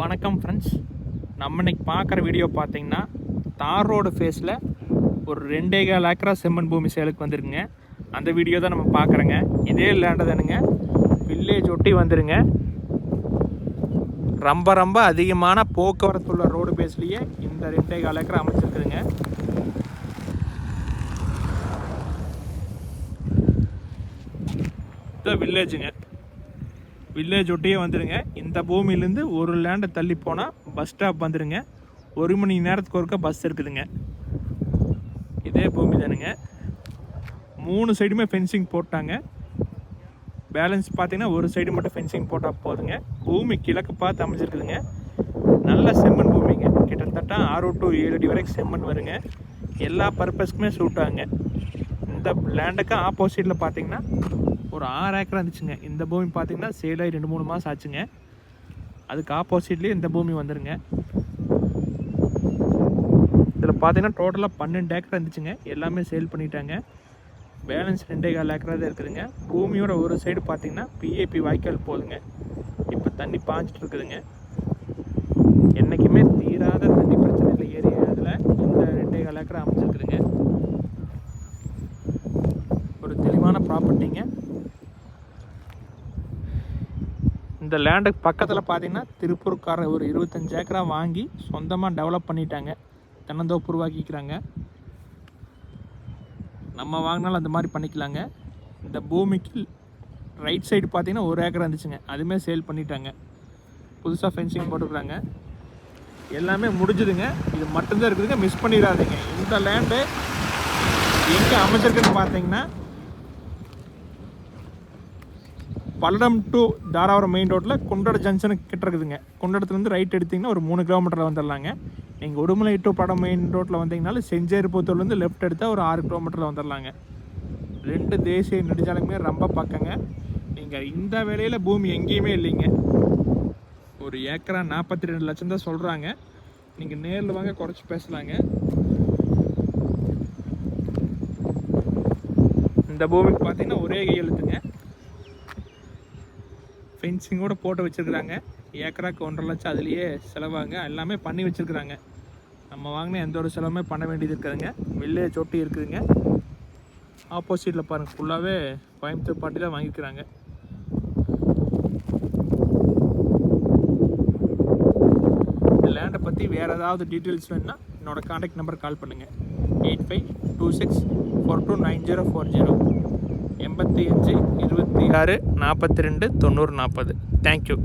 வணக்கம் ஃப்ரெண்ட்ஸ் நம்ம இன்னைக்கு பார்க்குற வீடியோ பார்த்தீங்கன்னா தார் ரோடு ஃபேஸில் ஒரு ரெண்டே கால் ஏக்கரா செம்மண் பூமி சேலுக்கு வந்துருக்குங்க. அந்த வீடியோ தான் நம்ம பார்க்குறோங்க. இதே லேண்டு தானுங்க. வில்லேஜ் ஒட்டி வந்துருங்க. ரொம்ப ரொம்ப அதிகமான போக்குவரத்து உள்ள ரோடு பேஸ்லேயே இந்த ரெண்டே கால் ஏக்கரா அமைச்சிருக்குதுங்க. இந்த வில்லேஜுங்க வில்லேஜ் ஒட்டியே வந்துடுங்க இந்த பூமியிலேருந்து ஒரு லேண்டை தள்ளி போனால் பஸ் ஸ்டாப் வந்துடுங்க ஒரு மணி நேரத்துக்கு ஒருக்கா பஸ் இருக்குதுங்க. இதே பூமி தானுங்க மூணு சைடுமே ஃபென்சிங் போட்டாங்க. பேலன்ஸ் பார்த்தீங்கன்னா ஒரு சைடு மட்டும் ஃபென்சிங் போட்டால் போதுங்க. பூமி கிழக்கு பார்த்து அமைஞ்சிருக்குதுங்க. நல்ல செம்மண் பூமிங்க. கிட்டத்தட்ட ஆறு டு ஏழு அடி வரைக்கும் செம்மண் வருங்க. எல்லா பர்பஸ்க்குமே சூட்டாங்க இந்த லேண்டுக்கு ஆப்போசிட்டில் பார்த்தீங்கன்னா ஒரு ஆறு ஏக்கர் இருந்துச்சுங்க. இந்த பூமி பார்த்தீங்கன்னா சேலாகி ரெண்டு மூணு மாதம் ஆச்சுங்க. அதுக்கு ஆப்போசிட்லேயே இந்த பூமி வந்துருங்க. இதில் பார்த்தீங்கன்னா டோட்டலாக பன்னெண்டு ஏக்கர் இருந்துச்சுங்க. எல்லாமே சேல் பண்ணிட்டாங்க. பேலன்ஸ் ரெண்டே கால் ஏக்கராக தான் இருக்குதுங்க. பூமியோட ஒரு சைடு பார்த்தீங்கன்னா பிஏபி வாய்க்கால் போகுதுங்க இப்போ தண்ணி பாய்ச்சிட்டு இருக்குதுங்க. என்றைக்குமே தீராத தண்ணி பிரச்சனை இல்லை ஏரியாவில் இந்த ரெண்டே கால் ஏக்கரா அமைச்சிருக்குதுங்க ஒரு தெளிவான ப்ராப்பர்ட்டிங்க இந்த லேண்டுக்கு பக்கத்தில் பார்த்தீங்கன்னா திருப்பூர்க்கார ஒரு இருபத்தஞ்சு ஏக்கரா வாங்கி சொந்தமாக டெவலப் பண்ணிட்டாங்க. தென்னந்தோப்பு உருவாக்கிக்கிறாங்க. நம்ம வாங்கினாலும் அந்த மாதிரி பண்ணிக்கலாங்க. இந்த பூமிக்கு ரைட் சைடு பார்த்தீங்கன்னா ஒரு ஏக்கர் இருந்துச்சுங்க. அதுவுமே சேல் பண்ணிட்டாங்க. புதுசாக ஃபென்சிங் போட்டுக்கிறாங்க எல்லாமே முடிஞ்சுதுங்க. இது மட்டும்தான் இருக்குதுங்க. மிஸ் பண்ணிடாதீங்க. இந்த லேண்டு எங்கே அமைச்சிருக்குன்னு பார்த்தீங்கன்னா பல்லடம் டு தாராவரம் மெயின் ரோட்டில் குண்டட ஜங்ஷனுக்கு கிட்ட இருக்குதுங்க. குண்டடத்துலேருந்து ரைட் எடுத்திங்கன்னா ஒரு மூணு கிலோமீட்டரில் வந்துடலாங்க நீங்கள் உடுமலை டு படம் மெயின் ரோட்டில் வந்தீங்கனாலும் செஞ்சேரிப்புத்தூர்லேருந்து லெஃப்ட் எடுத்தால் ஒரு ஆறு கிலோமீட்டரில் வந்துடலாங்க ரெண்டு தேசிய நெடுஞ்சாலையுமே ரொம்ப பக்கங்க. நீங்கள் இந்த வேலையில் பூமி எங்கேயுமே இல்லைங்க. ஒரு ஏக்கரா நாற்பத்தி ரெண்டு லட்சம் தான் சொல்கிறாங்க நீங்கள் நேரில் வாங்க குறைச்சி பேசலாங்க. இந்த பூமிக்கு பார்த்தீங்கன்னா ஒரே கையெழுத்துங்க. ஃபென்சிங்கோட போட்டு வச்சுருக்குறாங்க. ஏக்கராக்கு ஒன்றரை லட்சம் அதுலேயே செலவாங்க. எல்லாமே பண்ணி வச்சுருக்குறாங்க. நம்ம வாங்கின எந்த ஒரு செலவுமே பண்ண வேண்டியது இருக்குதுங்க. வில்லேஜ் ஒட்டி இருக்குதுங்க. ஆப்போசிட்டில் பாருங்கள் ஃபுல்லாகவே கோயம்புத்தூர் பாட்டி தான் வாங்கிக்கிறாங்க. இந்த லேண்டை பற்றி வேறு ஏதாவது டீட்டெயில்ஸ் வேணுன்னா என்னோடய காண்டாக்ட் நம்பர் கால் பண்ணுங்கள் eight five two six four two nine zero four zero எண்பத்தி அஞ்சு இருபத்தி ஆறு நாற்பத்தி ரெண்டு தொண்ணூறு நாற்பது தேங்க்யூ